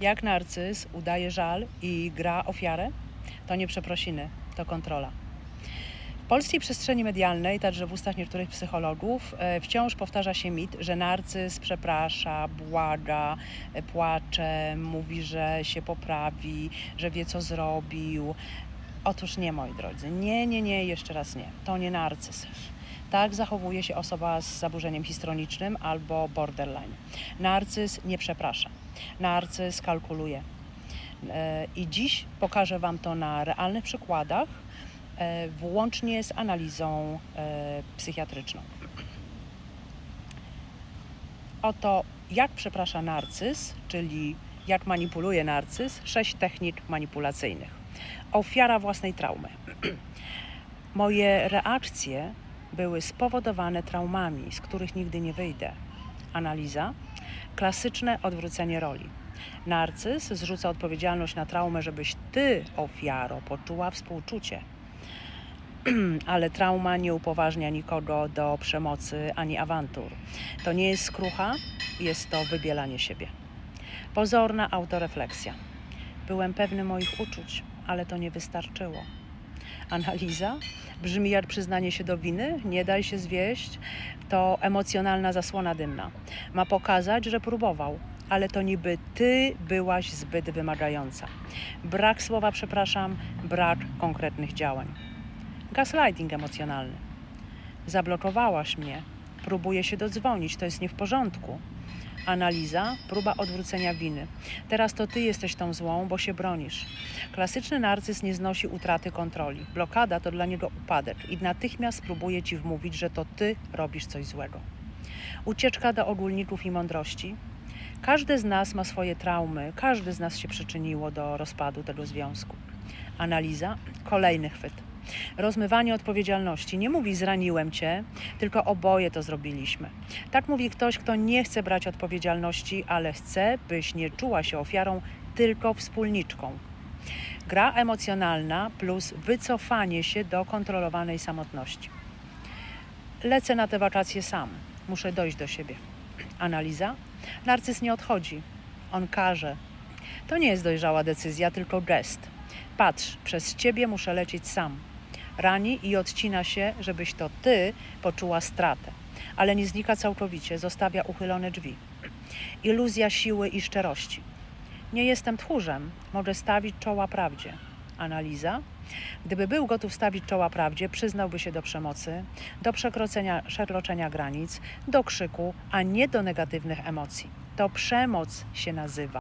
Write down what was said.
Jak narcyz udaje żal i gra ofiarę, to nie przeprosiny, to kontrola. W polskiej przestrzeni medialnej, także w ustach niektórych psychologów, e, wciąż powtarza się mit, że narcyz przeprasza, błaga, e, płacze, mówi, że się poprawi, że wie co zrobił. Otóż nie, moi drodzy. Nie, nie, nie, jeszcze raz nie. To nie narcyz. Tak zachowuje się osoba z zaburzeniem histronicznym albo borderline. Narcyz nie przeprasza. Narcyz kalkuluje. E, I dziś pokażę Wam to na realnych przykładach, e, włącznie z analizą e, psychiatryczną. Oto jak przeprasza narcyz, czyli jak manipuluje narcyz, sześć technik manipulacyjnych. Ofiara własnej traumy. Moje reakcje były spowodowane traumami, z których nigdy nie wyjdę. Analiza. Klasyczne odwrócenie roli. Narcyz zrzuca odpowiedzialność na traumę, żebyś ty, ofiaro, poczuła współczucie. Ale trauma nie upoważnia nikogo do przemocy ani awantur. To nie jest skrucha, jest to wybielanie siebie. Pozorna autorefleksja. Byłem pewny moich uczuć, ale to nie wystarczyło. Analiza brzmi jak przyznanie się do winy, nie daj się zwieść. To emocjonalna zasłona dymna. Ma pokazać, że próbował, ale to niby ty byłaś zbyt wymagająca. Brak słowa przepraszam, brak konkretnych działań. Gaslighting emocjonalny. Zablokowałaś mnie, próbuję się dodzwonić, to jest nie w porządku. Analiza, próba odwrócenia winy. Teraz to ty jesteś tą złą, bo się bronisz. Klasyczny narcyz nie znosi utraty kontroli. Blokada to dla niego upadek i natychmiast próbuje ci wmówić, że to ty robisz coś złego. Ucieczka do ogólników i mądrości. Każdy z nas ma swoje traumy, każdy z nas się przyczyniło do rozpadu tego związku. Analiza, kolejny chwyt. Rozmywanie odpowiedzialności. Nie mówi zraniłem cię, tylko oboje to zrobiliśmy. Tak mówi ktoś, kto nie chce brać odpowiedzialności, ale chce, byś nie czuła się ofiarą, tylko wspólniczką. Gra emocjonalna plus wycofanie się do kontrolowanej samotności. Lecę na te wakacje sam. Muszę dojść do siebie. Analiza. Narcyz nie odchodzi. On każe. To nie jest dojrzała decyzja, tylko gest. Patrz, przez ciebie muszę lecieć sam. Rani i odcina się, żebyś to ty poczuła stratę. Ale nie znika całkowicie, zostawia uchylone drzwi. Iluzja siły i szczerości. Nie jestem tchórzem, mogę stawić czoła prawdzie. Analiza. Gdyby był gotów stawić czoła prawdzie, przyznałby się do przemocy, do przekroczenia, granic, do krzyku, a nie do negatywnych emocji. To przemoc się nazywa.